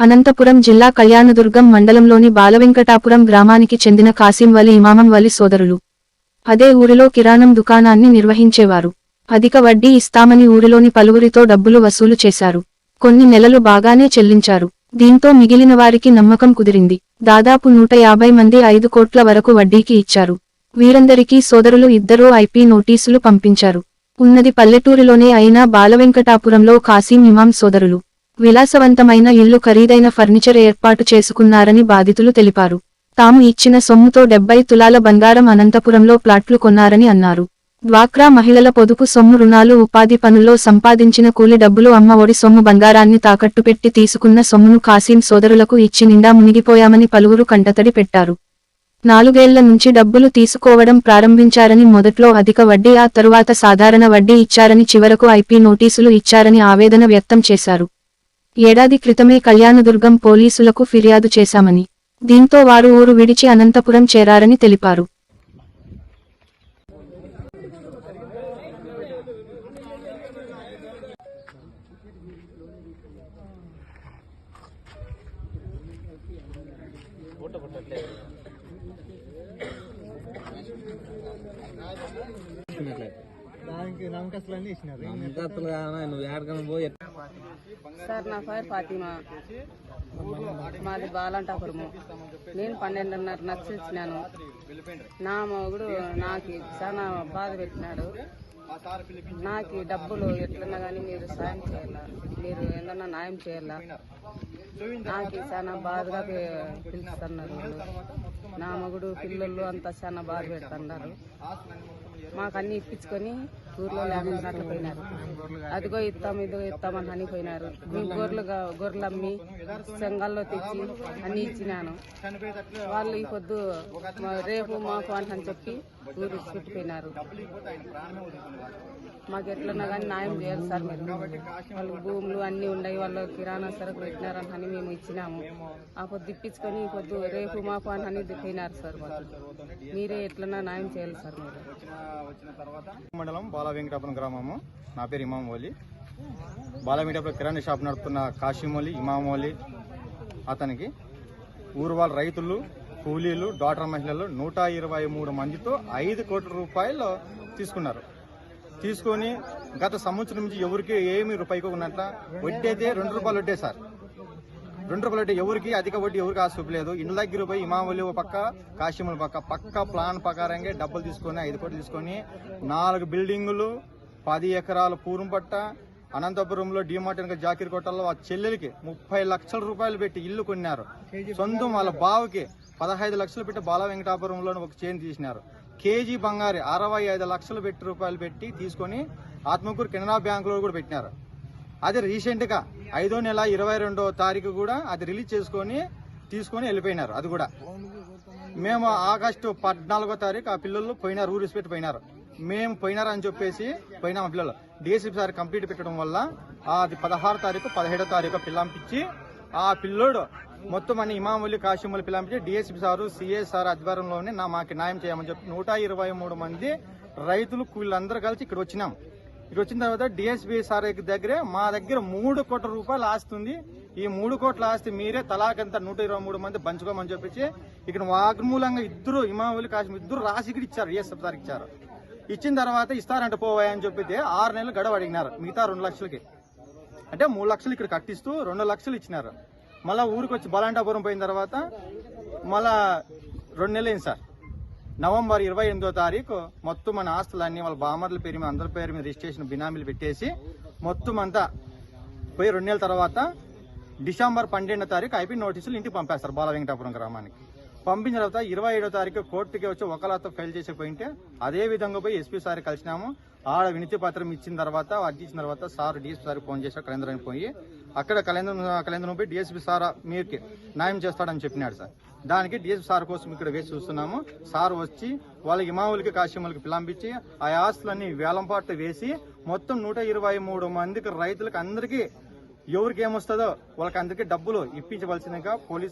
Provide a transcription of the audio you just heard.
అనంతపురం జిల్లా కళ్యాణదుర్గం మండలంలోని బాలవెంకటాపురం గ్రామానికి చెందిన కాసిం వలి ఇమామం వలి సోదరులు. అదే ఊరిలో కిరాణం దుకాణాన్ని నిర్వహించేవారు. అధిక వడ్డీ ఇస్తామని ఊరిలోని పలువురితో డబ్బులు వసూలు చేశారు. కొన్ని నెలలు బాగానే చెల్లించారు. దీంతో మిగిలిన వారికి నమ్మకం కుదిరింది. దాదాపు నూట యాభై మంది ఐదు కోట్ల వరకు వడ్డీకి ఇచ్చారు. వీరందరికీ సోదరులు ఇద్దరూ ఐపీ నోటీసులు పంపించారు. ఉన్నది పల్లెటూరిలోనే అయినా బాలవెంకటాపురంలో కాసిం ఇమాం సోదరులు. విలాసవంతమైన ఇల్లు ఖరీదైన ఫర్నిచర్ ఏర్పాటు చేసుకున్నారని బాధితులు తెలిపారు. తాము ఇచ్చిన సొమ్ముతో డెబ్బై తులాల బంగారం అనంతపురంలో ప్లాట్లు కొన్నారని అన్నారు. డ్వాక్రా మహిళల పొదుపు సొమ్ము రుణాలు ఉపాధి పనుల్లో సంపాదించిన కూలి డబ్బులు అమ్మ ఒడి సొమ్ము బంగారాన్ని తాకట్టు పెట్టి తీసుకున్న సొమ్మును కాసిం సోదరులకు ఇచ్చి నిండా మునిగిపోయామని పలువురు కంటతడి పెట్టారు. నాలుగేళ్ళ నుంచి డబ్బులు తీసుకోవడం ప్రారంభించారని మొదట్లో అధిక వడ్డీ ఆ తరువాత సాధారణ వడ్డీ ఇచ్చారని చివరకు ఐపీ నోటీసులు ఇచ్చారని ఆవేదన వ్యక్తం చేశారు. ఏడాది క్రితమే కళ్యాణదుర్గం పోలీసులకు ఫిర్యాదు చేశామని దీంతో వారు ఊరు విడిచి అనంతపురం చేరారని తెలిపారు. దానికి నమ్మకస్తులన్నీ ఇచ్చినారు. నమ్మకస్తులు కాదన్నా, నువ్వు ఏడకన్నా పోయి సార్ నా పేరు ఫాతిమా. మాది బాలంటాపురము. నేను పన్నెండున్నర నచ్చి ఇచ్చినాను. నా మొగుడు నాకు చాలా బాధ పెట్టినాడు. నాకు ఈ డబ్బులు ఎట్లన్నా కానీ మీరు సాయం చేయాలా? మీరు ఏదన్నా న్యాయం చేయాలా? నాకు చాలా బాధగా పి- పిలుస్తున్నారు. నా మగుడు పిల్లలు అంతా చాలా బాధ పెడుతున్నారు. మాకు అన్ని ఇప్పించుకొని ఊర్లో లేకుండా పోయినారు అదిగో ఇస్తాం ఇదిగో ఇస్తామని అని పోయినారు మీ గొర్రెలు గొర్రెలు అమ్మి సంఘాల్లో తెచ్చి అన్ని ఇచ్చినాను. వాళ్ళు ఈ పొద్దు రేపు మాకు అని చెప్పి ఊరు చుట్టుపోయినారు మాకు ఎట్లన్నా కానీ న్యాయం చేయాలి సార్ మీరు. వాళ్ళు భూములు అన్ని ఉన్నాయి వాళ్ళు కిరాణా సరుకులు పెట్టినారని అని మేము ఇచ్చినాము. ఆ పొద్దు ఇప్పించుకొని ఈ పొద్దు రేపు మాకు అని అని పోయినారు సార్ మీరే ఎట్లన్నా న్యాయం చేయాలి సార్ మీరు. మండలం బాల వెంకటాపురం గ్రామము. నా పేరు ఇమాం ఓలి. బాల కిరాణా షాప్ నడుపుతున్న కాశీమౌలి ఇమామౌలి అతనికి ఊరు వాళ్ళ రైతులు కూలీలు డాక్టర్ మహిళలు నూట ఇరవై మూడు మందితో ఐదు కోట్ల రూపాయలు తీసుకున్నారు. తీసుకొని గత సంవత్సరం నుంచి ఎవరికి ఏమి రూపాయికి ఉన్నట్ల వడ్డీ అయితే రెండు రూపాయలు వడ్డే సార్. రెండు రూపాయలు వడ్డీ ఎవరికి అధిక వడ్డీ ఎవరికి ఆశ చూపలేదు ఇండ్ల దగ్గర పోయి ఇమాములు పక్క కాశీముల పక్క పక్క ప్లాన్ ప్రకారంగా డబ్బులు తీసుకొని ఐదు కోట్లు తీసుకొని నాలుగు బిల్డింగులు పది ఎకరాల పూరం పట్ట అనంతపురంలో డిమార్ట్ వెనక జాకీర్ కోటల్లో ఆ చెల్లెలకి ముప్పై లక్షల రూపాయలు పెట్టి ఇల్లు కొన్నారు. సొంతం వాళ్ళ బావకి పదహైదు లక్షలు పెట్టి బాల వెంకటాపురంలో ఒక చైన్ తీసినారు. కేజీ బంగారు అరవై ఐదు లక్షలు పెట్టి రూపాయలు పెట్టి తీసుకొని ఆత్మకూరు కెనరా బ్యాంకులో కూడా పెట్టినారు. అది రీసెంట్గా ఐదో నెల ఇరవై రెండో తారీఖు కూడా అది రిలీజ్ చేసుకొని తీసుకొని వెళ్ళిపోయినారు. అది కూడా. మేము ఆగస్టు పద్నాలుగో తారీఖు ఆ పిల్లలు పోయినారు ఊరు పెట్టి పోయినారు. మేము పోయినారా అని చెప్పేసి పోయిన మా పిల్లలు. డిఎస్పీ సార్ కంప్లీట్ పెట్టడం వల్ల అది పదహారు తారీఖు పదిహేడో తారీఖు పిల్లంపించి ఆ పిల్లోడు మొత్తం అన్ని ఇమాములు కాశీములు పిల్లంపించి డిఎస్పీ సారు సిఏ సార్ ఆధ్వర్యంలోనే నా మాకు న్యాయం చేయమని చెప్పి నూట ఇరవై మూడు మంది రైతులు వీళ్ళందరూ కలిసి ఇక్కడ వచ్చినాం. ఇక్కడ వచ్చిన తర్వాత డిఎస్పీ సార్ దగ్గరే మా దగ్గర మూడు కోట్ల రూపాయలు ఆస్తి ఉంది. ఈ మూడు కోట్ల ఆస్తి మీరే తలాకంత నూట ఇరవై మూడు మంది పంచుకోమని చెప్పేసి ఇక్కడ వాగ్మూలంగా ఇద్దరు ఇమాములు కాశ్మీర్ ఇద్దరు రాసి ఇక్కడ ఇచ్చారు డిఎస్ఎఫ్ సార్ ఇచ్చారు. ఇచ్చిన తర్వాత ఇస్తారంట పోవాయి అని చెప్పితే ఆరు నెలలు గడవ అడిగినారు. మిగతా రెండు లక్షలకి. అంటే మూడు లక్షలు ఇక్కడ కట్టిస్తూ రెండు లక్షలు ఇచ్చినారు. మళ్ళా ఊరికి వచ్చి బలాంటాపురం పోయిన తర్వాత మళ్ళా రెండు నెలలు అయింది సార్. నవంబర్ ఇరవై ఎనిమిదో తారీఖు మొత్తం మన ఆస్తులన్నీ వాళ్ళ బామర్ల పేరు మీద అందరి పేరు మీద రిజిస్ట్రేషన్ బినామీలు పెట్టేసి మొత్తం అంతా పోయి రెండు నెలల తర్వాత డిసెంబర్ పన్నెండో తారీఖు ఐపీ నోటీసులు ఇంటికి పంపేస్తారు బాల వెంకటాపురం గ్రామానికి. పంపించిన తర్వాత ఇరవై ఏడో తారీఖు కోర్టుకి వచ్చి ఒకలాతో ఫైల్ చేసే పోయింటే అదే విధంగా పోయి ఎస్పీ సార్ కలిసినాము. ఆడ వినతి పత్రం ఇచ్చిన తర్వాత అర్జీ ఇచ్చిన తర్వాత సార్ డిఎస్పీ సార్ ఫోన్ చేశారు కలేంద్రానికి పోయి అక్కడ కలేంద్రం కలేంద్రం పోయి డిఎస్పీ సార్ మీరుకి న్యాయం చేస్తాడని చెప్పినాడు సార్. దానికి డిఎస్పీ సార్ కోసం ఇక్కడ వేసి చూస్తున్నాము. సార్ వచ్చి వాళ్ళకి ఇమాములకి కాశ్యములకి పిలంపించి ఆ ఆస్తులన్నీ వేలంపాట వేసి మొత్తం నూట ఇరవై మూడు మందికి రైతులకు అందరికీ ఎవరికి ఏమొస్తుందో వాళ్ళకి అందరికీ డబ్బులు ఇప్పించవలసిందిగా పోలీస్